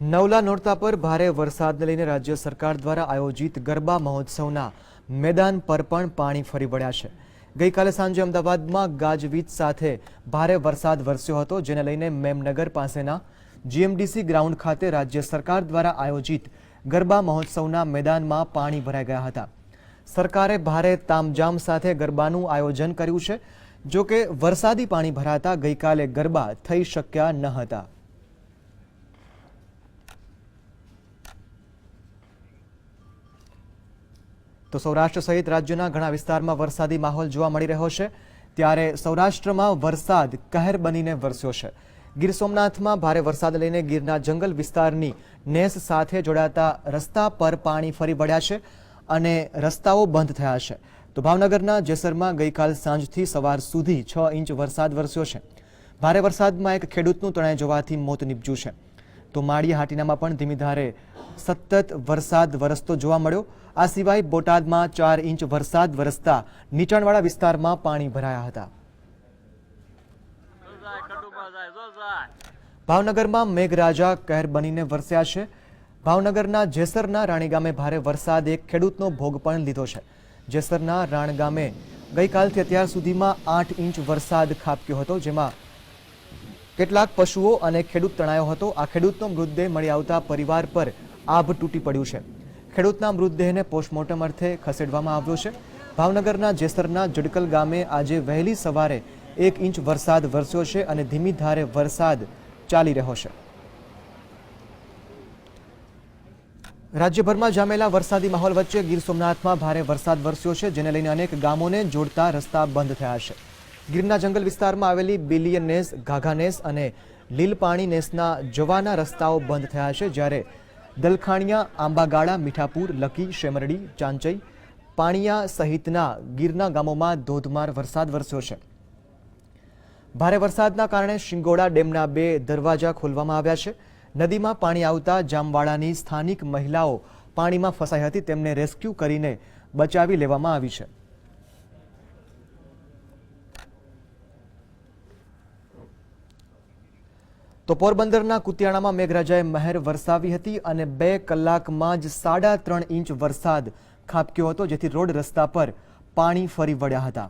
નવલા નોરતા પર ભારે વરસાદને લઈને રાજ્ય સરકાર દ્વારા આયોજિત ગરબા મહોત્સવના મેદાન પર પણ પાણી ફરી વળ્યા છે. ગઈકાલે સાંજે અમદાવાદમાં ગાજવીજ સાથે ભારે વરસાદ વરસ્યો હતો, જેને લઈને મેમનગર પાસેના જીએમડીસી ગ્રાઉન્ડ ખાતે રાજ્ય સરકાર દ્વારા આયોજિત ગરબા મહોત્સવના મેદાનમાં પાણી ભરાઈ ગયા હતા. સરકારે ભારે તામજામ સાથે ગરબાનું આયોજન કર્યું છે, જો કે વરસાદી પાણી ભરાતા ગઈકાલે ગરબા થઈ શક્યા ન હતા. તો સૌરાષ્ટ્ર સહિત રાજ્યના ઘણા વિસ્તારમાં વરસાદી માહોલ જોવા મળી રહ્યો છે. ત્યારે સૌરાષ્ટ્રમાં વરસાદ કહેર બનીને વરસ્યો છે. ગીર સોમનાથમાં ભારે વરસાદ લઈને ગીરના જંગલ વિસ્તારની નેસ સાથે જોડાતા રસ્તા પર પાણી ફરી વળ્યા છે અને રસ્તાઓ બંધ થયા છે. તો ભાવનગરના જેસરમાં ગઈકાલ સાંજથી સવાર સુધી છ ઇંચ વરસાદ વરસ્યો છે. ભારે વરસાદમાં એક ખેડૂતનું તણાઈ જવાથી મોત નીપજ્યું છે. તો માળિયા હાટીનામાં પણ ધીમી ધારે સતત વરસાદ વરસતો જોવા મળ્યો. આ સિવાય બોટાદમાં ચાર ઇંચ વરસાદ વરસતા નીચાણવાળા વિસ્તારમાં પાણી ભરાયા હતા. ભાવનગરમાં મેઘરાજા કહેર બનીને વરસ્યા છે. ભાવનગરના જેસરના રાણી ભારે વરસાદે ખેડૂતનો ભોગ પણ લીધો છે. જેસરના રાણ ગામે ગઈકાલથી અત્યાર સુધીમાં આઠ ઇંચ વરસાદ ખાબક્યો હતો, જેમાં કેટલાક પશુઓ અને ખેડૂત તણાયો હતો. આ ખેડૂતનો મૃતદેહ મળી આવતા પરિવાર પર આભ તૂટી પડ્યું છે. ખેડૂતના મૃતદેહને પોસ્ટમોર્ટમ અર્થે ખસેડવામાં આવ્યો છે. ભાવનગરના જેસરના જડકલ ગામે આજે વહેલી સવારે એક ઇંચ વરસાદ વરસ્યો છે અને ધીમી ધારે વરસાદ ચાલી રહ્યો છે. રાજ્યભરમાં જામેલા વરસાદી માહોલ વચ્ચે ગીર સોમનાથમાં ભારે વરસાદ વરસ્યો છે, જેને લઈને અનેક ગામોને જોડતા રસ્તા બંધ થયા છે. ગીરના જંગલ વિસ્તારમાં આવેલી બિલિયન નેસ ઘાઘા નેસ અને લીલપાણી નેસના જવાના રસ્તાઓ બંધ થયા છે, જ્યારે દલખાણિયા આંબાગાળા મીઠાપુર લકી શેમરડી, ચાંચઈ, પાણીયા સહિતના ગીરના ગામોમાં ધોધમાર વરસાદ વરસ્યો છે. ભારે વરસાદના કારણે શિંગોડા ડેમના બે દરવાજા ખોલવામાં આવ્યા છે. નદીમાં પાણી આવતા જામવાડાની સ્થાનિક મહિલાઓ પાણીમાં ફસાઈ હતી. તેમને રેસ્ક્યુ કરીને બચાવી લેવામાં આવી છે. તો પોરબંદરના કુતિયાણામાં મેઘરાજાએ મહેર વરસાવી હતી અને બે કલાકમાં જ સાડા ત્રણ ઇંચ વરસાદ ખાબક્યો હતો, જેથી રોડ રસ્તા પર પાણી ફરી વળ્યા હતા.